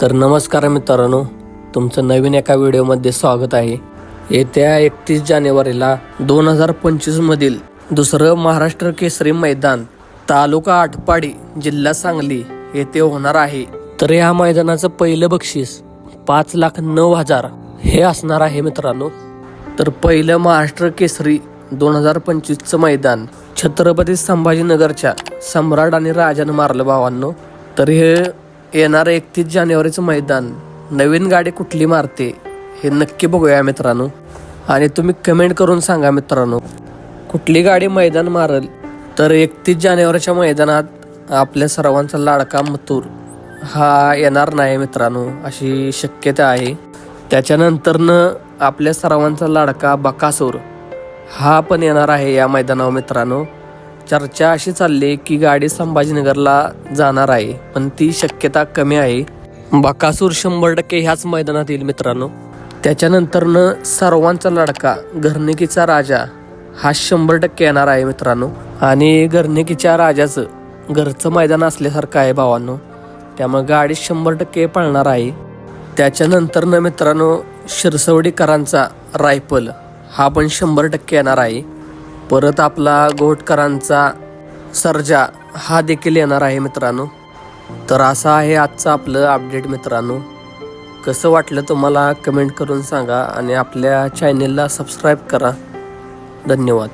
तर नमस्कार मित्रांनो तुमचं नवीन एका व्हिडिओमध्ये स्वागत आहे. येत्या एकतीस जानेवारीला दोन हजार पंचवीसमधील दुसरं महाराष्ट्र केसरी मैदान तालुका आटपाडी जिल्हा सांगली येथे होणार आहे. तर या मैदानाचं पहिलं बक्षीस पाच लाख नऊ हजार हे असणार आहे मित्रांनो. तर पहिलं महाराष्ट्र केसरी दोन हजार पंचवीसचं मैदान छत्रपती संभाजीनगरच्या सम्राट आणि राजानं मारलं भावांनो. तर हे येणारं एकतीस जानेवारीचं मैदान नवीन गाडी कुठली मारते हे नक्की बघूया मित्रांनो. आणि तुम्ही कमेंट करून सांगा मित्रांनो कुठली गाडी मैदान मारल? तर एकतीस जानेवारीच्या मैदानात आपल्या सर्वांचा लाडका मथूर हा येणार नाही मित्रांनो अशी शक्यता आहे. त्याच्यानंतरनं आपल्या सर्वांचा लाडका बकासूर हा पण येणार आहे या मैदानावर मित्रांनो. चर्चा अशी चालली की गाडी संभाजीनगरला जाणार आहे पण ती शक्यता कमी आहे. बकासूर शंभर टक्के ह्याच मैदानात येईल मित्रांनो. त्याच्यानंतरनं सर्वांचा लडका घरनिकीचा राजा हा शंभर टक्के येणार आहे मित्रांनो. आणि घरनिकीच्या राजाचं घरचं मैदान असल्यासारखं आहे भावांनो. त्यामुळे गाडी शंभर टक्के पळणार आहे. त्याच्यानंतरनं मित्रांनो शिरसवडीकरांचा रायफल हा पण शंभर टक्के येणार आहे. परत आपला गोटकरांचा सर्जा हा देखील येणार आहे मित्रांनो. तर असं आहे आजचं आपलं अपडेट मित्रांनो. कसं वाटलं तुम्हाला कमेंट करून सांगा आणि आपल्या चॅनेलला सबस्क्राईब करा. धन्यवाद.